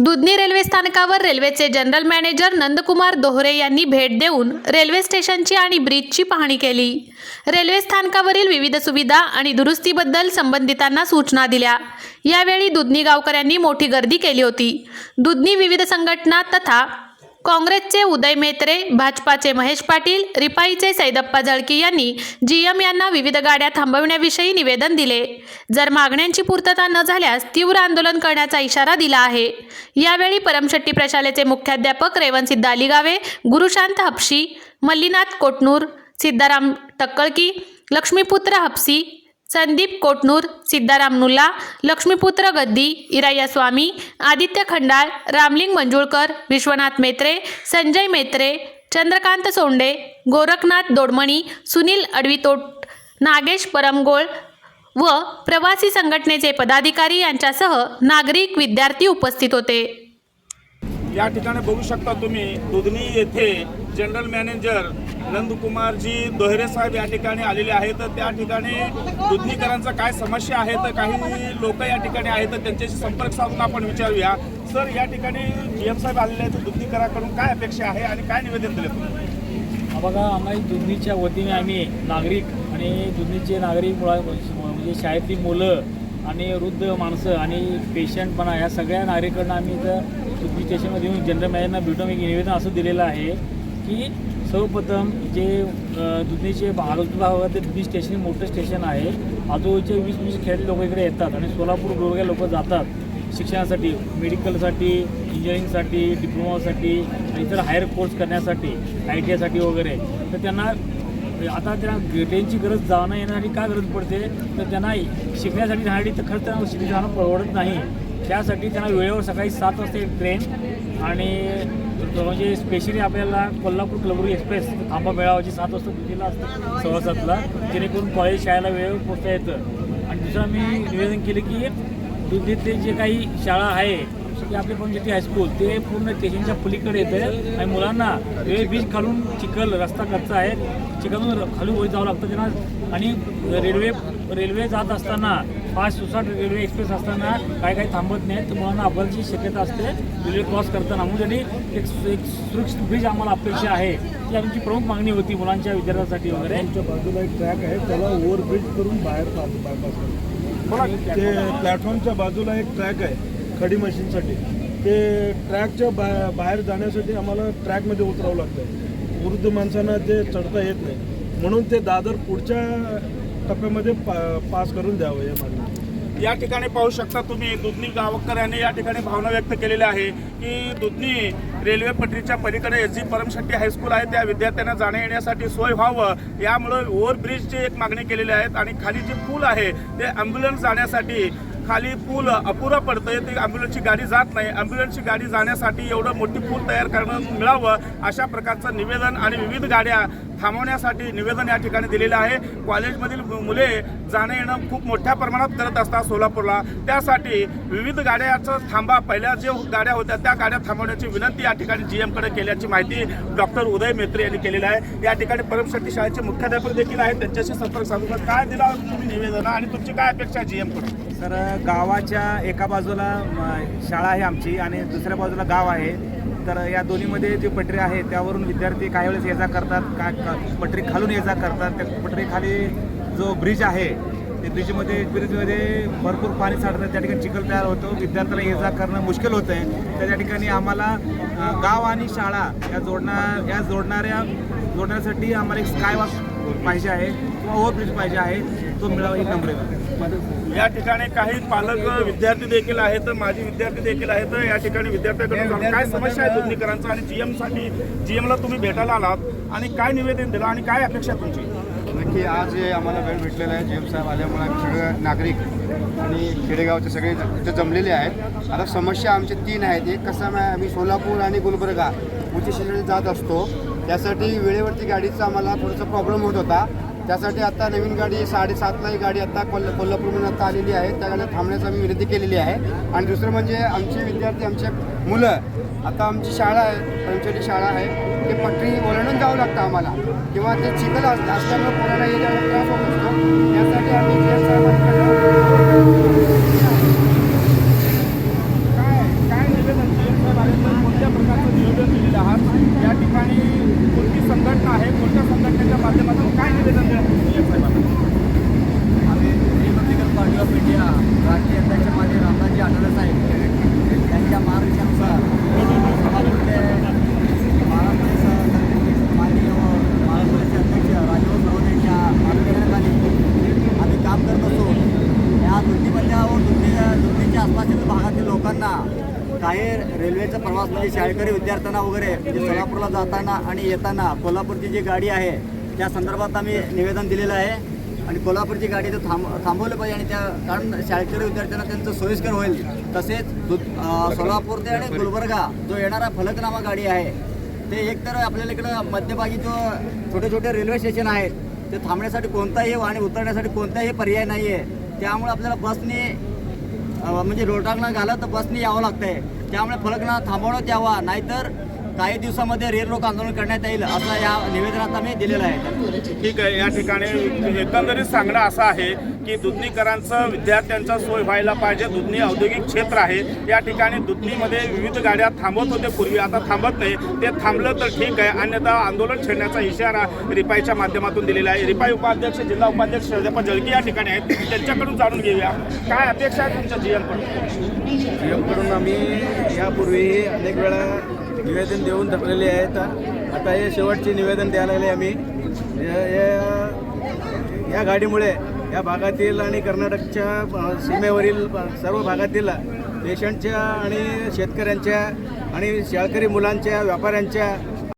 Dudhni railway स्थानकावर रेल्वेचे general manager Nandkumar दोहरे यांनी भेट देऊन रेल्वे स्टेशनची आणि ब्रिजची पाहणी केली. रेल्वे स्थानकावरील विविध सुविधा आणि दुरुस्तीबद्दल संबंधितांना सूचना दिल्या. यावेळी दुधनी गावकऱ्यांनी मोठी गर्दी केली होती. दुधनी विविध संघटना तथा काँग्रेसचे उदय मेत्रे भाजपाचे महेश पाटील रिपाईचे सैदप्पा जळकी यांनी जीएम यांना विविध गाड्या थांबविण्याविषयी निवेदन दिले. जर मागण्यांची पूर्तता न झाल्यास तीव्र आंदोलन करण्याचा इशारा दिला आहे. यावेळी परमशेट्टी प्रशालेचे मुख्याध्यापक रेवणसिद्ध अलिगावे गुरुशांत हपशी मल्लीनाथ कोटनूर सिद्धाराम टक्कळकी लक्ष्मीपुत्र हपसी संदीप कोटनूर सिद्धारामनूला लक्ष्मीपुत्र गद्दी इराया स्वामी आदित्य खंडाळ रामलिंग मंजुळकर विश्वनाथ मेत्रे संजय मेत्रे चंद्रकांत सोंडे गोरखनाथ दोडमणी सुनील अडवितोट नागेश परमगोळ व प्रवासी संघटनेचे पदाधिकारी यांच्यासह नागरिक विद्यार्थी उपस्थित होते. या ठिकाणी बघू शकता तुम्ही दुधनी येथे जनरल मॅनेजर नंदकुमारजी दोहरे साहेब या ठिकाणी आलेले आहेत. तर त्या ठिकाणी दुधनीकरांचा काय समस्या आहे तर काही लोक या ठिकाणी आहेत तर त्यांच्याशी संपर्क साधून आपण विचारूया. सर या ठिकाणी जी एम साहेब आलेले आहेत तर दुधनीकराकडून काय अपेक्षा आहे आणि काय निवेदन दिले तुम्ही? बघा आम्ही दुधनीच्या वतीने आम्ही नागरिक आणि दुधनीचे नागरिक मुळा म्हणजे शाळेतली मुलं आणि वृद्ध माणसं आणि पेशंटपणा ह्या सगळ्या नागरिकांना आम्ही इथं दुधनी स्टेशनमध्ये येऊन जनरल मॅनेजरना भेटून एक निवेदन असं दिलेलं आहे की सर्वप्रथम जे दुधनीचे आरोग्य भागात दुधी स्टेशन हे मोठं स्टेशन आहे. आजूबाजूचे वीस वीस खेळ लोक इकडे येतात आणि सोलापूर गोरग्या लोक जातात शिक्षणासाठी मेडिकलसाठी इंजिनिअरिंगसाठी डिप्लोमासाठी आणि इतर हायर कोर्स करण्यासाठी आय टी आयसाठी वगैरे. तर त्यांना आता त्यांना ट्रेनची गरज जाणं येण्यासाठी काय गरज पडते? तर त्यांना शिकण्यासाठी जाण्यासाठी तर खरंच त्यांना शिक्षण परवडत नाही. त्यासाठी त्यांना वेळेवर सकाळी सात वाजता एक ट्रेन आणि म्हणजे स्पेशली आपल्याला कोल्हापूर कलबुर्गी एक्सप्रेस थांबा मेळावाची सात वाजता दुधीला असतं सव्वा सातला जेणेकरून कॉलेज शाळेला वेळेवर पोचता येतं. आणि दुसरं मी निवेदन केलं की दुधीतले जे काही शाळा आहे की आपले पंचायती हायस्कूल ते पूर्ण स्टेशनच्या पलीकडे येतं आणि मुलांना रेल्वे ब्रिज खालून चिखल रस्ता कच्चा आहे. चिखलून खाली वर जावं लागतं त्यांना. आणि रेल्वे रेल्वे जात असताना फास्ट सुसाट रेल्वे एक्सप्रेस असताना काय काही थांबत नाही तर मुलांना अपघाताची शक्यता असते. रेल्वे क्रॉस करताना. म्हणून एक एक सुरक्षित ब्रिज आम्हाला अपेक्षा आहे. ही आमची प्रमुख मागणी होती मुलांच्या विद्यार्थ्यांसाठी वगैरे. आमच्या बाजूला एक ट्रॅक आहे. त्याला ओव्हरब्रिज करून बाहेर पास बायपास ते प्लॅटफॉर्मच्या बाजूला एक ट्रॅक आहे. खडी मशीनसाठी. ते ट्रॅकच्या बा बाहेर जाण्यासाठी आम्हाला ट्रॅकमध्ये उतरावं लागतं वृद्ध माणसांना ते चढता येत नाही. म्हणून ते दादर पुढच्या टप्प्यामध्ये पा पास करून द्यावं या मागणी या ठिकाणी पाहू शकता तुम्ही दुधनी गावकर यांनी या ठिकाणी भावना व्यक्त केलेल्या आहे की दुधनी रेल्वे पटरीच्या पलीकडे एस. जी. परमशेट्टी हायस्कूल आहे. त्या विद्यार्थ्यांना जाण्या येण्यासाठी सोय व्हावं. यामुळे ओव्हरब्रिजची एक मागणी केलेली आहे आणि खाली जे पूल आहे ते ॲम्ब्युलन्स जाण्यासाठी खाली पूल अपुरा पडतंय ते ॲम्ब्युलन्सची गाडी जात नाही. ॲम्ब्युलन्सची गाडी जाण्यासाठी एवढं मोठी पूल तयार करणं मिळावं अशा प्रकारचं निवेदन आणि विविध गाड्या थांबवण्यासाठी निवेदन या ठिकाणी दिलेलं आहे. कॉलेजमधील मुले जाणं येणं खूप मोठ्या प्रमाणात करत असतात सोलापूरला. त्यासाठी विविध गाड्याचं थांबा. पहिल्या जे गाड्या होत्या त्या गाड्या थांबवण्याची विनंती या ठिकाणी जी एमकडे केल्याची माहिती डॉक्टर उदय मेत्रे यांनी केलेली आहे. या ठिकाणी परमशेट्टी शाळेचे मुख्याध्यापक देखील आहेत. त्यांच्याशी संपर्क साधून काय दिला तुम्ही निवेदन आणि तुमची काय अपेक्षा जी एमकडून तर गावाच्या एका बाजूला शाळा आहे आमची आणि दुसऱ्या बाजूला गाव आहे. तर या दोन्हीमध्ये जी पटरी आहे त्यावरून विद्यार्थी काही वेळेस ये जा करतात का का- पटरी खालून ये जा करतात. त्या पटरीखाली जो ब्रिज आहे ते ब्रिजमध्ये ब्रिजमध्ये भरपूर पाणी साठतं. त्या ठिकाणी चिखल तयार होतो. विद्यार्थ्याला ये जा करणं मुश्किल होतं आहे तर त्या ठिकाणी आम्हाला गाव आणि शाळा या जोडणार या जोडणाऱ्या जोडण्यासाठी आम्हाला एक स्कायवॉक पाहिजे आहे किंवा ओव्हरब्रिज पाहिजे आहे. तो मिळावा एक नंबर आहे. या ठिकाणी काही पालक विद्यार्थी देखील आहेत माजी विद्यार्थी देखील आहेत. या ठिकाणी विद्यार्थ्याकडून काय समस्या आहे दोन्हीकरांचा आणि जीएमसाठी जीएमला तुम्ही भेटायला आलात आणि काय निवेदन दिलं आणि काय अपेक्षा तुमची? नक्की आज हे आम्हाला वेळ भेटलेला आहे जीएम साहेब आल्यामुळे आम्ही सगळे नागरिक आणि खेडेगावचे सगळे इथे जमलेले आहेत. आता समस्या आमचे तीन आहेत. एक कसं आम्ही सोलापूर आणि गुलबर्गा उच्च शिक्षणात जात असतो. त्यासाठी वेळेवरती गाडीचा आम्हाला थोडासा प्रॉब्लेम होत होता. त्यासाठी आता नवीन गाडी साडेसातला ही गाडी आता कोल्हा कोल्हापूरमधून आता आलेली आहे. त्या गाडीला थांबण्याची आम्ही विनंती केलेली आहे. आणि दुसरं म्हणजे आमचे विद्यार्थी आमचे मुलं आता आमची शाळा आहे पंचवटी शाळा आहे. ते पटरी ओलांडून जावं लागतं आम्हाला. किंवा ते चिखल असल्यामुळे कोणाला ये त्रास होतो असतो यासाठी आम्ही जी एस साहेबांकडे काय काय निवेदन लोकांना काही रेल्वेचा म्हणजे शाळकरी विद्यार्थ्यांना वगैरे म्हणजे सोलापूरला जाताना आणि येताना कोल्हापूरची जी गाडी आहे त्या संदर्भात आम्ही निवेदन दिलेलं आहे. आणि कोल्हापूरची गाडी तर थांब थांबवलं पाहिजे आणि त्या कारण शाळकरी विद्यार्थ्यांना त्यांचं सोयीस्कर होईल. तसेच सोलापूर ते आणि गुलबर्गा जो येणारा फलकनामा गाडी आहे ते एकतर आपल्याला इकडं मध्यभागी जो छोटे छोटे रेल्वे स्टेशन आहेत ते थांबण्यासाठी कोणताही आणि उतरण्यासाठी कोणताही पर्याय नाही आहे त्यामुळे आपल्याला बसने म्हणजे रोटांगणा घालत तर बसने यावं लागतंय. त्यामुळे फलकना थांबवण्यात यावा नाहीतर काही दिवसामध्ये रेल रोक आंदोलन करण्यात येईल असं या निवेदनात आम्ही दिलेलं आहे. ठीक आहे या ठिकाणी एकंदरीत सांगणं असं आहे की दुधनीकरांचं विद्यार्थ्यांचा सोय व्हायला पाहिजे. दुधनी औद्योगिक क्षेत्र आहे. या ठिकाणी दुधनीमध्ये विविध गाड्या थांबत होते पूर्वी. आता थांबत नाही. ते थांबलं तर ठीक आहे. अन्यथा आंदोलन छेडण्याचा इशारा रिपाईच्या माध्यमातून दिलेला आहे. रिपाई उपाध्यक्ष जिल्हा उपाध्यक्ष शरदप्पा जळकी या ठिकाणी आहेत. त्यांच्याकडून जाणून घेऊया. काय अपेक्षा आहे तुमच्या जीवनकडून कडून आम्ही यापूर्वी अनेक वेळा निवेदन देऊन थकलेले आहेत. आता हे शेवटचे निवेदन द्यायला आले आम्ही. या- या- या गाडीमुळे या भागातील आणि कर्नाटकच्या सीमेवरील सर्व भागातील पेशंटच्या आणि शेतकऱ्यांच्या आणि शाळकरी मुलांच्या व्यापाऱ्यांच्या